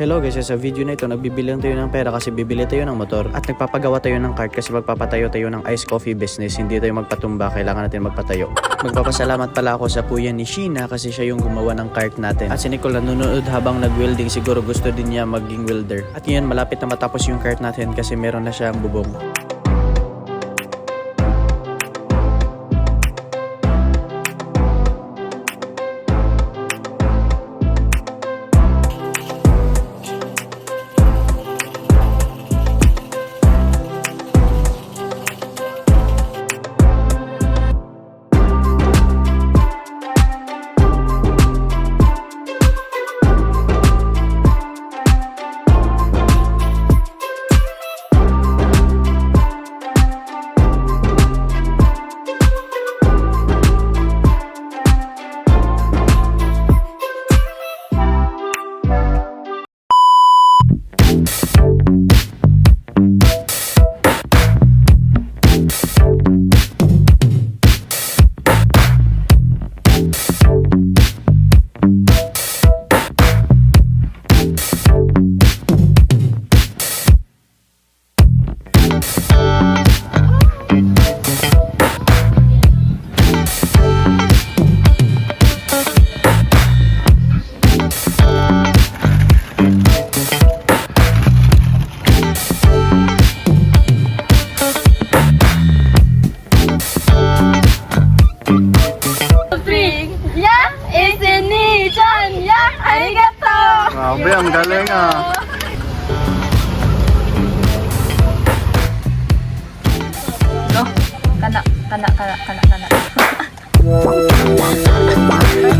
Hello guys, sa video na ito, nagbibili tayo ng pera kasi bibili tayo ng motor at nagpapagawa tayo ng cart kasi magpapatayo tayo ng ice coffee business. Hindi tayo magpatumba, kailangan natin magpatayo. Magpapasalamat pala ako sa puya ni Sheena kasi siya yung gumawa ng cart natin. At si Nicole nanonood habang nag-welding, siguro gusto din niya maging welder. At ngayon malapit na matapos yung cart natin kasi meron na siyang bubong. Grabe, ang galing ah. No, kana, kana, kana, kana, kana.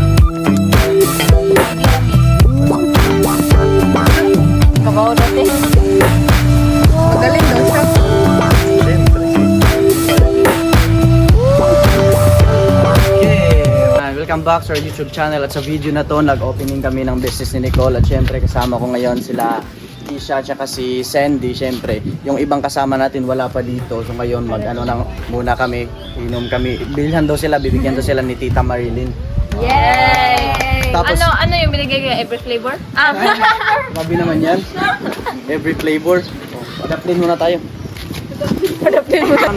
welcome back sa our YouTube channel. At sa video na to nag-opening kami ng business ni Nicole. At syempre kasama ko ngayon sila Isha at si Sandy. Syempre yung ibang kasama natin wala pa dito. So ngayon mag ano lang muna kami. Inom kami. Bilhan daw sila bibigyan daw sila ni Tita Marilyn. Yay! Tapos- ano, ano yung binigay kayo? Every flavor? Ah, grabe naman yan. Every flavor. Oh, adaplin muna tayo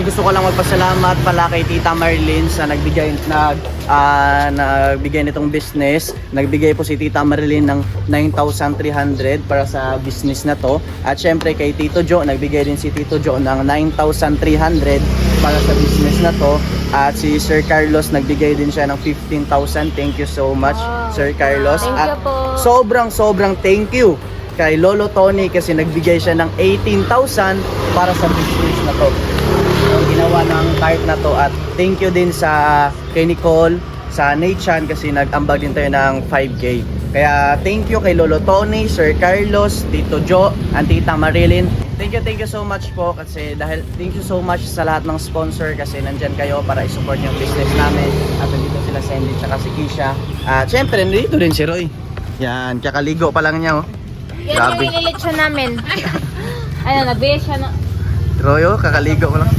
gusto ko lang magpasalamat pala kay Tita Marilyn sa nagbigay nag ah, nagbigay nitong business. Nagbigay po si Tita Marilyn ng 9,300 para sa business na to. At syempre kay Tito Joe, nagbigay din si Tito Joe ng 9,300 para sa business na to. At si Sir Carlos nagbigay din siya ng 15,000. Thank you so much, Wow. Sir Carlos. Thank At you po. sobrang sobrang thank you kay Lolo Tony kasi nagbigay siya ng 18,000 para sa business na to. Ang ginawa ng cart na to at thank you din sa kay Nicole sa Nathan kasi nag-ambag din tayo ng 5K. Kaya thank you kay Lolo Tony, Sir Carlos, Tito Joe, and Tita Marilyn. Thank you, thank you so much po kasi dahil thank you so much sa lahat ng sponsor kasi nandyan kayo para i-support yung business namin. At nandito sila Sandy at si Kisha. At syempre, nandito din si Roy. Yan, kakaligo pa lang niya oh. Yan Grabe. yung nililitsyon namin. Ayun, nabili siya na. Roy oh, kakaligo pa lang.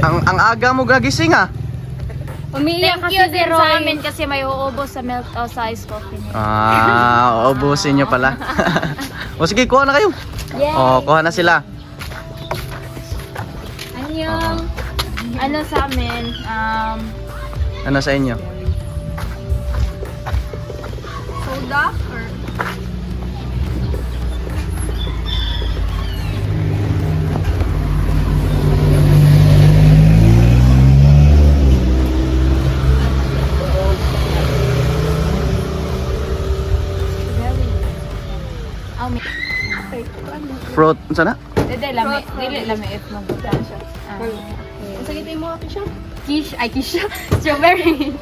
Ang ang aga mo gagising ah. Umiiyak Thank kasi you si din Roy. sa amin kasi may uubos sa milk o sa ice coffee niya. Ah, uubusin nyo pala. o sige, kuha na kayo. Yay! O, kuha na sila. Anyong, ano sa amin, um, Ano sa inyo? soda or Oh, may... Fruit, sana? Dede, lami, dili lami if mabutan siya. Ah, Ang sakit mo ate siya. Kish, ay kish. strawberry.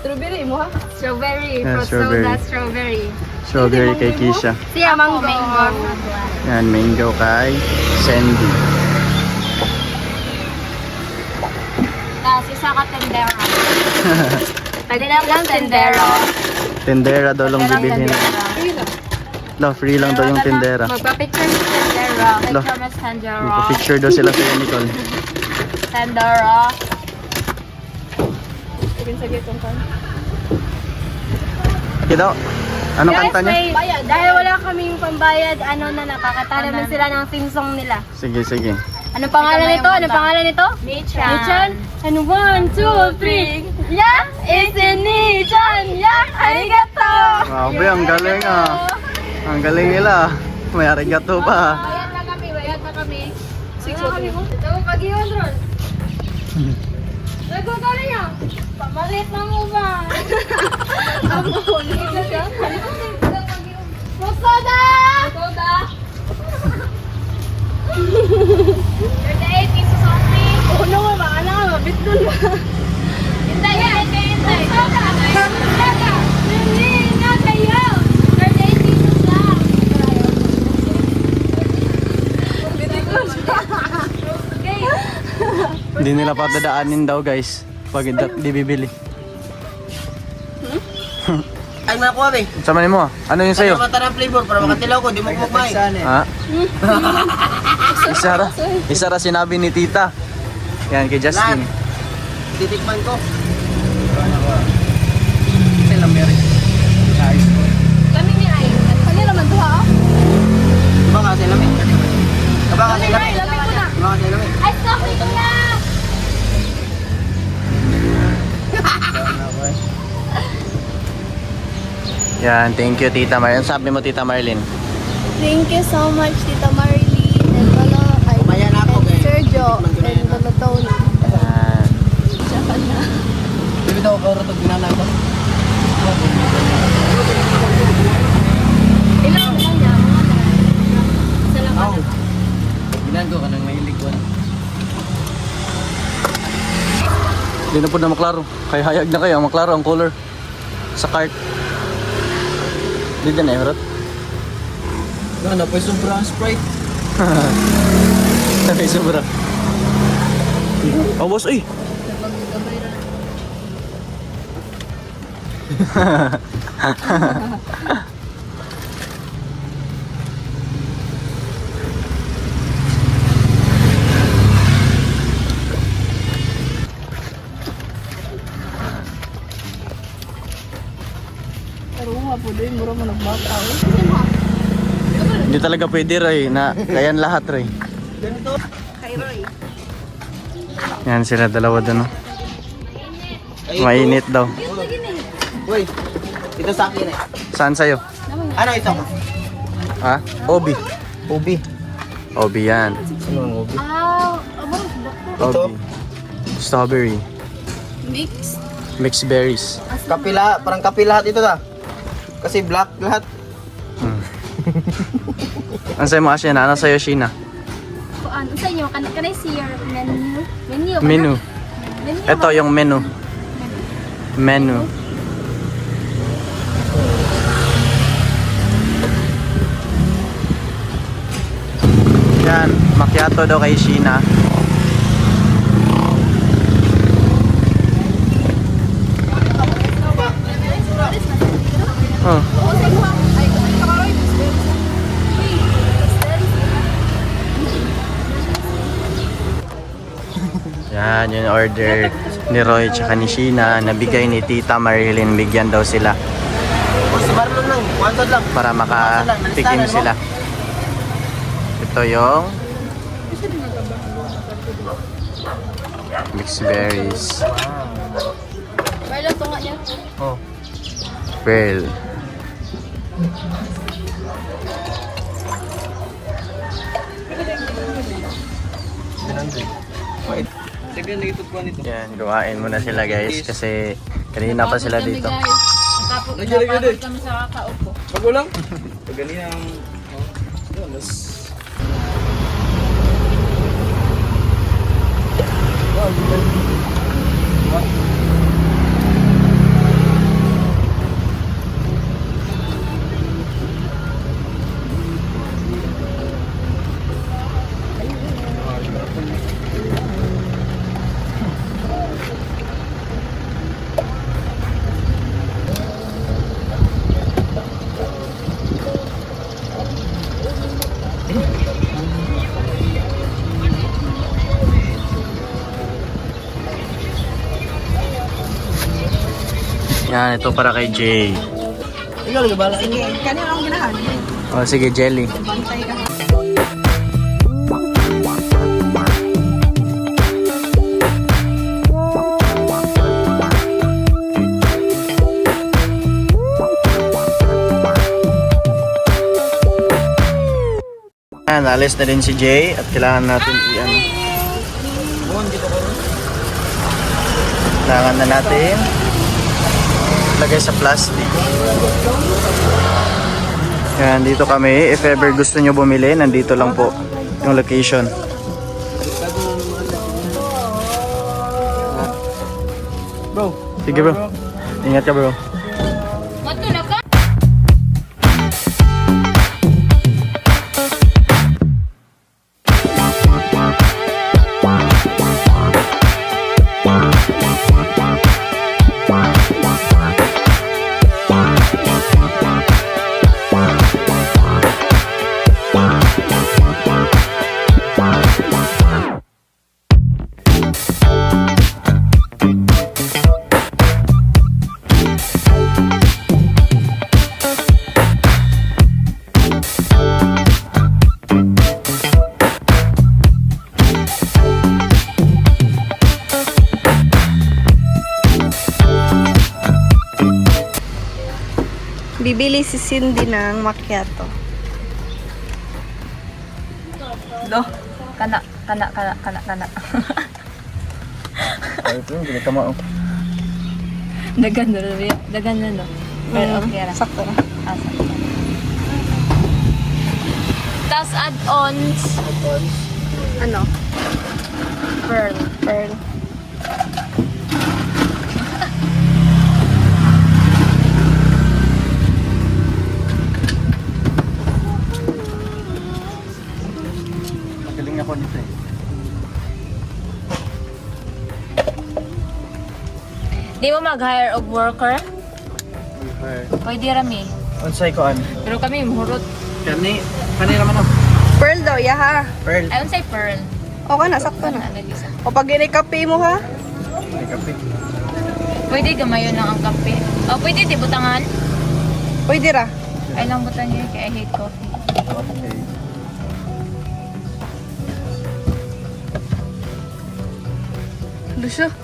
Strawberry mo ha? strawberry, Yeah, fruit strawberry. soda, strawberry. Strawberry kay Kisha. Siya mango. mango. Yan, mango kay Sandy. Tapos isa ka tendero. Pwede na lang tendero. Tendera daw lang Pwede lang bibilhin. tendero. No, free lang daw yung tendera. Magpa-picture sa tendero. Lo. Picture mas tendero. Picture daw sila sa Nicole. Tendero. Sige, sige. Okay daw. Anong kanta niya? may- Dahil wala kaming pambayad, ano na nakakata Ano naman na? sila ng theme song nila. Sige, sige. Ano pangalan nito? Ano pangalan nito? Nichan. Nichan. And one, two, three. Yeah, it's in Nichan. Yeah, arigato. Grabe, ang galing ah. Ang galing nila. May arigato pa. Bayad na kami, bayad na kami. Six kami mo. Ito, pag-iwan ron. Lago ka rin yan. Pamalit na mo ba? Ako, nito siya. Soda! Soda! Thirty-eight pesos only. Oo naman, baka na mabit dun ba? Hintay, hintay, hintay. Soda! Soda! Hindi na kayo! Thirty-eight pesos lang. Okay. Hindi nila patadaanin daw guys. Pag di bibili. Ay, nakuha ba eh. Sama mo ah. Ano yung sa'yo? Ano mata ng flavor para makatilaw ko, di mo kumay. Ha? isa ra. Isa ra sinabi ni tita. Yan kay Justin. Titikman ko. Kami ni Ay. Kanina naman to ha? Diba kasi lamig? Diba kasi Ay, lamig? lamig ko na. Diba kasi lamig? Ay, stop ito na! Yan, thank you tita Marlene. Sabi mo tita Marlene. Thank you so much, Tita Marlene, and Lolo, ay, Kumaya na ako, and eh. Sergio, and yan, Lolo Tony. Yan. Tsaka na. Dibi daw ko rin ginana ko. Ilang lang niya, mga pala. Ginando ka nang mahilig Hindi na po na maklaro. Kaya hayag na kayo. Maklaro ang color. Sa cart. Hindi din na yung Ano, pa sobrang Sprite. Sabi sobra. Oh, boss, mura mo nagbakaw. Hindi talaga pwede, Ray. Na, kayan lahat, Ray. Kay Roy. Yan sila dalawa doon. oh. Mainit daw. Uy, ito sa akin eh. Saan sa'yo? Ano ito? Ha? Obi. Ubi. Obi yan. Ano ang ubi? Ah. Obi. Strawberry. Mix. Mixed berries. Kapila, parang kape lahat ito ta. Kasi black lahat. Ano sa'yo mo, Asya na? Ano sa'yo, Sheena? Kuan, sa inyo, kan can I see your menu? Menu. Menu. Menu. Ito yung menu. Menu. Yan, macchiato daw kay Sheena. Yan, yung order ni Roy tsaka ni Sheena. Nabigay ni Tita Marilyn. Bigyan daw sila para makatikim sila. Ito yung mixed berries. Wala tunga niya. Oh. Pearl. Wait. Sige, nagitut ko nito. Yan, gawain muna sila guys kasi kanina pa sila dito. Tapos lagi. kami sa kakaupo. Bago lang. Pag ganyan. Oh, mas... Yan, ito para kay Jay. Ikaw, nagabala. Sige, kanina akong ginahan. Oh, sige, jelly. Bantay ka. Ayan, alis na din si Jay at kailangan natin i-ano. Kailangan na natin lagay sa plastic. Ayan, dito kami. If ever gusto nyo bumili, nandito lang po yung location. Bro. Sige bro. Ingat ka bro. Bibili si Cindy ng macchiato. Do. Kana, kana, kana, kana, kana. Ay, ito yung pinita mo. Dagan na rin. Dagan na no. Pero okay ra. Sakto na. Asa. Tapos add-ons. Ano? Pearl. Pearl. Di mo mag-hire og worker? Pwede rami. Unsay ko an? Pero kami muhurot. Kani, kani naman ako. Pearl daw, yaha. Pearl. Ay, unsay pearl. O ka na, sakto na. Ano? O pag kape mo ha? May kape. Pwede gamayon lang ang kape. O, pwede di butangan. Pwede ra. Ay lang butan niyo kay I hate coffee. Okay. Lucio.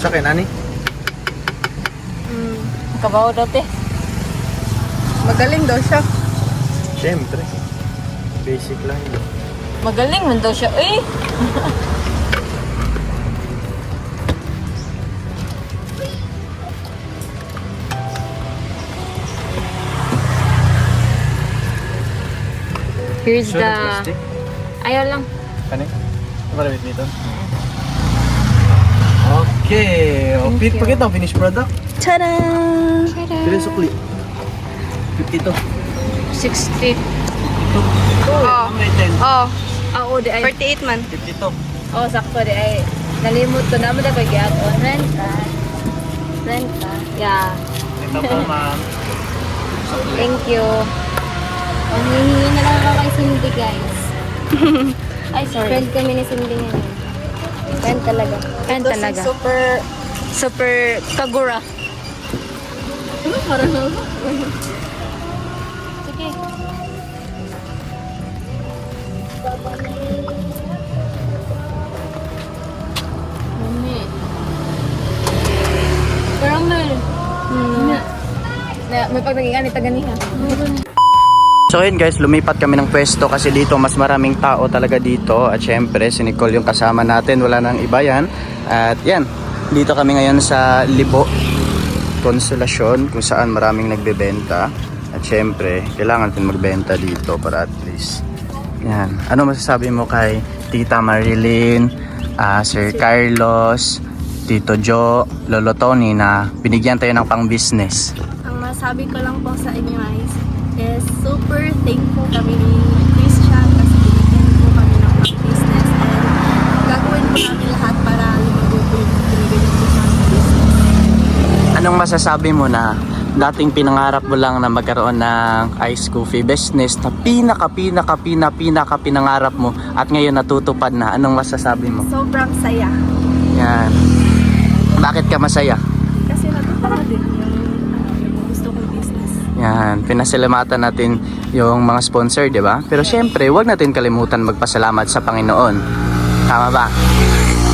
Sa akin, ani? Mm. Kabaw dati. Magaling daw siya. Siyempre. Basic lang yun. Magaling man daw siya. Eh! Here's Sure, the... plastic? Ayaw lang. Kani? Maramit dito. Okay. O, pit you. pakita ang finished product. Tada! Pila sukli? 52. 60. Oh. Ang. Oh, Ah, oo, di ay. 48 man. 52. Oh, sakto di ay. Nalimot ko na mo na pag on Renta. Renta. Yeah. Ito po, ma'am. Thank you. Humihingi na lang ako kay Cindy, guys. Ay, sorry. Friend kami ni Cindy ngayon. Friend talaga. Fan Ito talaga. super... Super kagura. Sige. Mami. Caramel. Hmm. Na, may pag naging anita ganiha. So yun guys, lumipat kami ng pwesto kasi dito mas maraming tao talaga dito at syempre si Nicole yung kasama natin, wala nang iba yan. At yan, dito kami ngayon sa Libo Konsolasyon kung saan maraming nagbebenta. At syempre, kailangan natin magbenta dito para at least. Yan. Ano masasabi mo kay Tita Marilyn, ah, Sir Carlos, Tito Joe, Lolo Tony na binigyan tayo ng pang-business? Ang masabi ko lang po sa inyo guys is super thankful kami ni Christian kasi binigyan po kami ng business and gagawin po namin lahat para lumago po yung binigyan po sa aming business. Anong masasabi mo na dating pinangarap mo lang na magkaroon ng ice coffee business na pinaka pinaka pinaka pinaka pinangarap mo at ngayon natutupad na anong masasabi mo? Sobrang saya. yan. Bakit ka masaya? Kasi natutupad din yung, gusto kong business. yan. Pinasalamatan natin yung mga sponsor di ba? Pero syempre wag natin kalimutan magpasalamat sa Panginoon. Tama ba?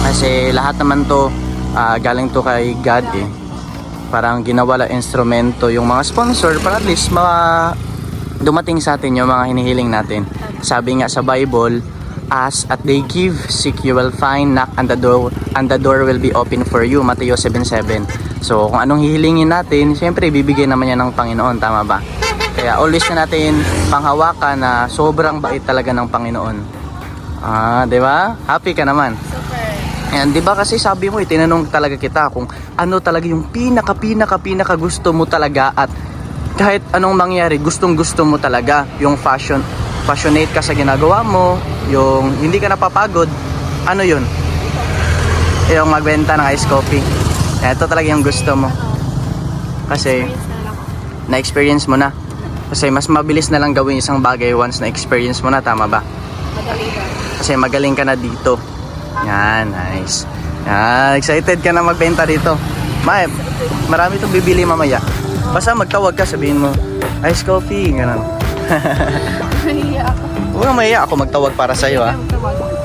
Kasi lahat naman to ah, galing to kay God eh parang ginawa lang instrumento yung mga sponsor para at least ma dumating sa atin yung mga hinihiling natin. Sabi nga sa Bible, ask at they give, seek you will find, knock and the door and the door will be open for you. Mateo 7:7. So kung anong hihilingin natin, syempre bibigyan naman yan ng Panginoon, tama ba? Kaya always na natin panghawakan na sobrang bait talaga ng Panginoon. Ah, 'di ba? Happy ka naman. Ayan, di ba kasi sabi mo, eh, tinanong talaga kita kung ano talaga yung pinaka pinaka pinaka gusto mo talaga at kahit anong mangyari, gustong gusto mo talaga yung fashion, passionate ka sa ginagawa mo, yung hindi ka napapagod, ano yun? Yung magbenta ng ice coffee. Ito talaga yung gusto mo. Kasi, na-experience mo na. Kasi mas mabilis na lang gawin isang bagay once na-experience mo na, tama ba? Kasi magaling ka na dito. Yan, nice. Yan, excited ka na magbenta dito. May, marami itong bibili mamaya. Basta magtawag ka, sabihin mo, ice coffee, ganun. Nahiya ako. Huwag mahiya ako magtawag para sa'yo, ha. Tawag.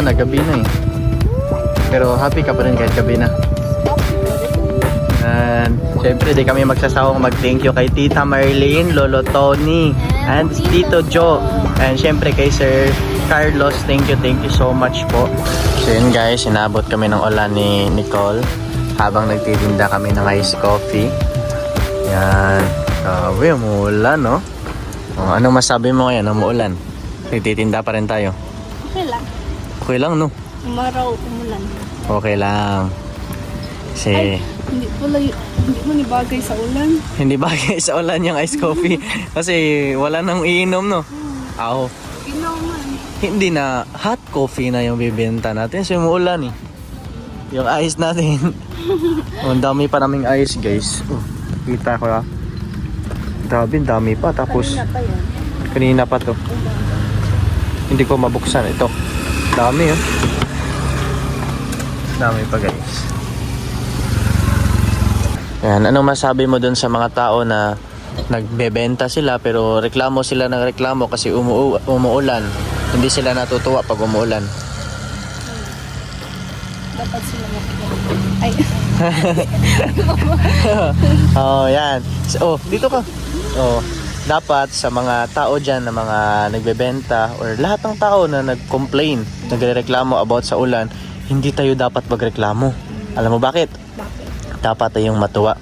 Mabuksan na, gabi na eh. Pero happy ka pa rin kahit gabi na. And syempre di kami magsasawang mag-thank you kay Tita Marlene, Lolo Tony, and Tito Joe. And syempre kay Sir Carlos, thank you, thank you so much po. So yun guys, sinabot kami ng ulan ni Nicole habang nagtitinda kami ng iced coffee. Yan. Grabe, umuulan no? Oh, ano masabi mo ngayon? Umuulan. Nagtitinda pa rin tayo. Okay lang. No? Umaraw, umulan. Okay lang. Kasi Hindi pala, hindi mo nibagay sa ulan. hindi bagay sa ulan yung iced coffee. Kasi wala nang iinom no? Ako. Inuman. Hindi na hot coffee na yung bibenta natin. So umuulan eh. Yung ice natin. oh, ang dami pa naming ice guys. Oh, kita ko ah. Grabe, dami pa. Tapos, pa yan. kanina pa to. Hindi ko mabuksan ito. Dami oh. Dami pa guys. Yan, anong masabi mo dun sa mga tao na nagbebenta sila pero reklamo sila ng reklamo kasi umu umuulan. Hindi sila natutuwa pag umuulan. Dapat sila makinig. Ay, oh, yan. Oh, dito ka. Oh, dapat sa mga tao dyan na mga nagbebenta or lahat ng tao na nag-complain, nagrereklamo about sa ulan, hindi tayo dapat magreklamo. Alam mo bakit? Dapat tayong matuwa.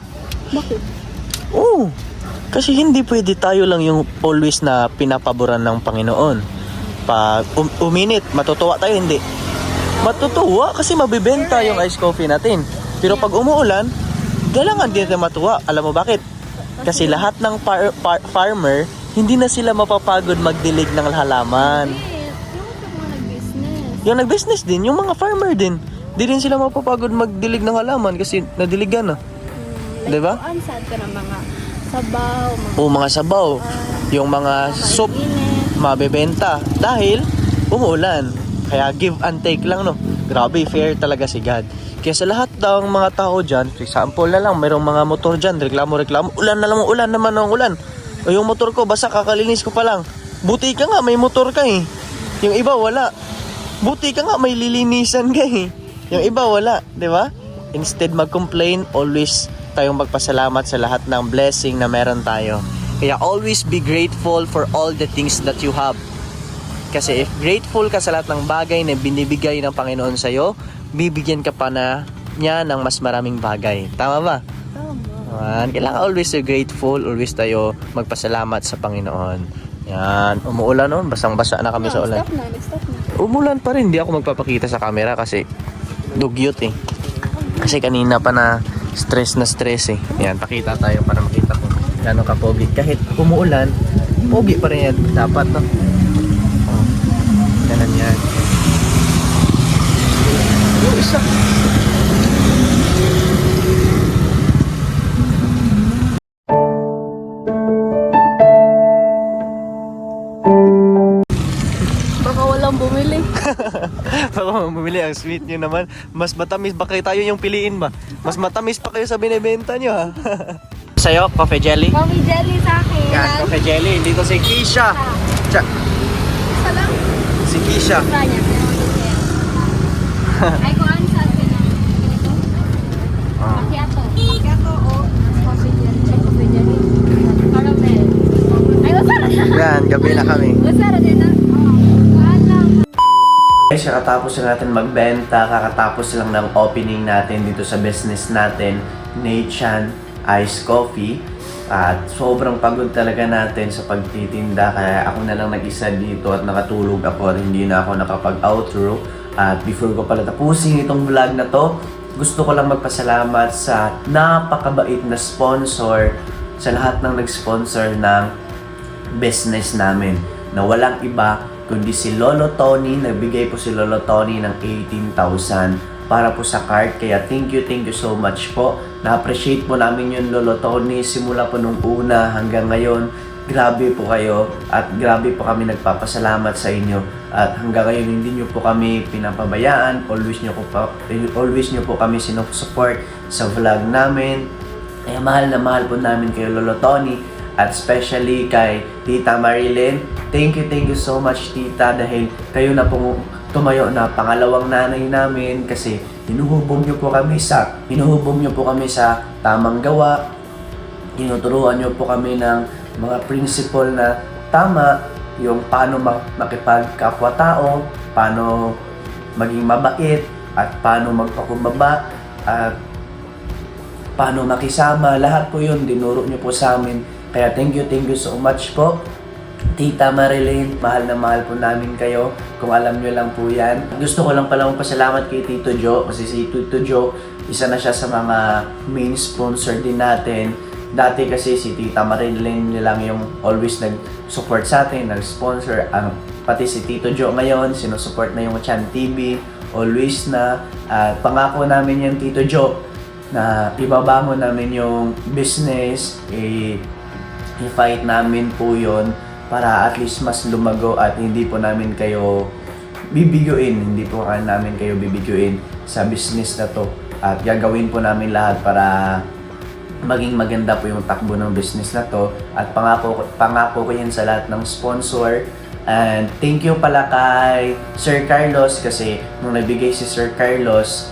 bakit? Oo. Kasi hindi pwede tayo lang yung always na pinapaboran ng Panginoon. Pag um- uminit, matutuwa tayo, hindi. Matutuwa kasi mabibenta yung ice coffee natin. Pero pag umuulan, galangan din tayo matuwa. Alam mo bakit? Kasi lahat ng par- par- farmer, hindi na sila mapapagod magdilig ng halaman. Yung nag-business. Din, yung mga farmer din, di rin sila mapapagod magdilig ng halaman kasi nadiligan na. Hmm, Diba? Ang sad ka ng mga sabaw, mga O mga sabaw, yung mga soup, mabebenta dahil umuulan. Kaya give and take lang no. Grabe, fair talaga si God. Kaya sa lahat ng mga tao dyan, for example na lang, mayroong mga motor dyan, reklamo-reklamo, ulan na lang, ulan naman ng ulan. O yung motor ko, basta kakalinis ko pa lang. Buti ka nga, may motor ka eh. Yung iba wala. Buti ka nga, may lilinisan ka eh. Yung iba wala, ba? Instead mag-complain, always tayong magpasalamat sa lahat ng blessing na meron tayo. Kaya always be grateful for all the things that you have. Kasi if grateful ka sa lahat ng bagay na binibigay ng Panginoon sa'yo, bibigyan ka pa na niya ng mas maraming bagay. Tama ba? Yan. Kailangan always be grateful, always tayo magpasalamat sa Panginoon. Yan. Umuulan noon, basang-basa na kami sa ulan. Stop na, nag-stop na. Umulan pa rin, hindi ako magpapakita sa camera kasi dugyot eh. Kasi kanina pa na stress na stress eh. Yan, pakita tayo para makita ko gano'n ka pogi. Kahit umuulan, pogi pa rin yan. Dapat no. Oh, ganun yan. Yung isa. Baka walang bumili. Baka bumili ang sweet nyo naman. Mas matamis ba kayo tayo yung piliin ba? Mas matamis pa kayo sa binibenta nyo ha. Sa'yo, coffee jelly? Coffee jelly sa akin. Yan, coffee jelly. Dito si Kisha. Cha. Isa lang. Si Kisha. Isa. Ay, kung ano sa ganito. Ah. Macchiato. Macchiato o. Caramel. Ay, masara na. Yan, gabi na kami. Masara din na. Oh, alam. Guys, kakatapos na natin magbenta, kakatapos lang ng opening natin dito sa business natin, Nechan Ice Coffee. At sobrang pagod talaga natin sa pagtitinda, kaya ako na lang nag-isa dito at nakatulog ako at hindi na ako nakapag-outro. At before ko pala tapusin itong vlog na to, gusto ko lang magpasalamat sa napakabait na sponsor sa lahat ng nag-sponsor ng business namin na walang iba kundi si Lolo Tony. Nagbigay po si Lolo Tony ng 18,000 para po sa card. Kaya thank you, thank you so much po. Na-appreciate po namin yun Lolo Tony simula po nung una hanggang ngayon. Grabe po kayo at grabe po kami nagpapasalamat sa inyo. At hanggang ngayon hindi nyo po kami pinapabayaan. Always nyo po, pa, always nyo po kami sinusupport sa vlog namin. Kaya mahal na mahal po namin kayo Lolo Tony at especially kay Tita Marilyn. Thank you, thank you so much Tita dahil kayo na po tumayo na pangalawang nanay namin kasi hinuhubog niyo po kami sa hinuhubog niyo po kami sa tamang gawa tinuturuan niyo po kami ng mga principle na tama, yung paano ma- makipagkapwa-tao, paano maging mabait, at paano magpakumbaba, at paano makisama, lahat po yun, dinuro niyo po sa amin. Kaya thank you, thank you so much po. Tita Marilyn, mahal na mahal po namin kayo. Kung alam nyo lang po yan. Gusto ko lang pala pasalamat kay Tito Joe kasi si Tito Joe, isa na siya sa mga main sponsor din natin. Dati kasi si Tita Marilyn niya lang yung always nag-support sa atin, nag-sponsor. Ang, pati si Tito Joe ngayon, sinusupport na yung Chan TV, always na. At pangako namin yan Tito Joe na ibabangon namin yung business, i- i-fight namin po yon para at least mas lumago at hindi po namin kayo bibiguin, hindi po namin kayo bibiguin sa business na to. At gagawin po namin lahat para maging maganda po yung takbo ng business na to. At pangako, pangako ko yan sa lahat ng sponsor. And thank you pala kay Sir Carlos kasi nung nabigay si Sir Carlos,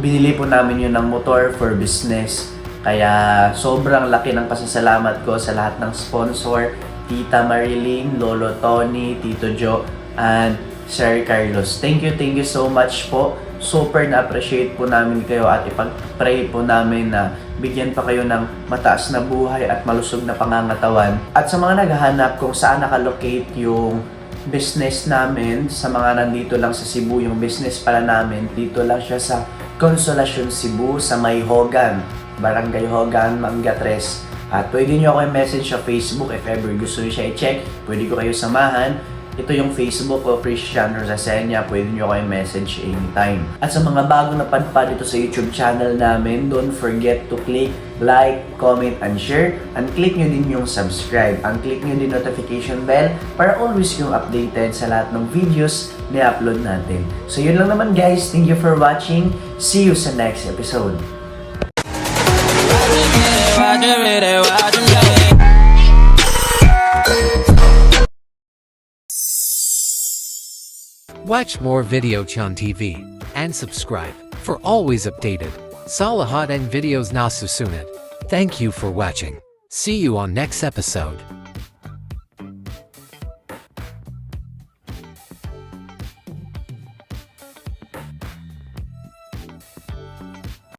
binili po namin yun ng motor for business. Kaya sobrang laki ng pasasalamat ko sa lahat ng sponsor, Tita Marilyn, Lolo Tony, Tito Joe, and Sir Carlos. Thank you, thank you so much po. Super na-appreciate po namin kayo at ipag-pray po namin na bigyan pa kayo ng mataas na buhay at malusog na pangangatawan. At sa mga naghahanap kung saan nakalocate yung business namin, sa mga nandito lang sa Cebu, yung business pala namin, dito lang siya sa Consolacion Cebu sa May Hogan, Barangay Hogan, Manga 3. At pwede nyo ako i-message sa Facebook if ever gusto nyo siya i-check. Pwede ko kayo samahan. Ito yung Facebook ko, Christian Rosasenya. Pwede nyo ako i-message anytime. At sa mga bago na padpad dito sa YouTube channel namin, don't forget to click like, comment, and share. And click nyo din yung subscribe. And click nyo din notification bell para always yung updated sa lahat ng videos na upload natin. So yun lang naman guys. Thank you for watching. See you sa next episode. Watch more Video Chan TV and subscribe for always updated Salahat and videos na. Thank you for watching. See you on next episode.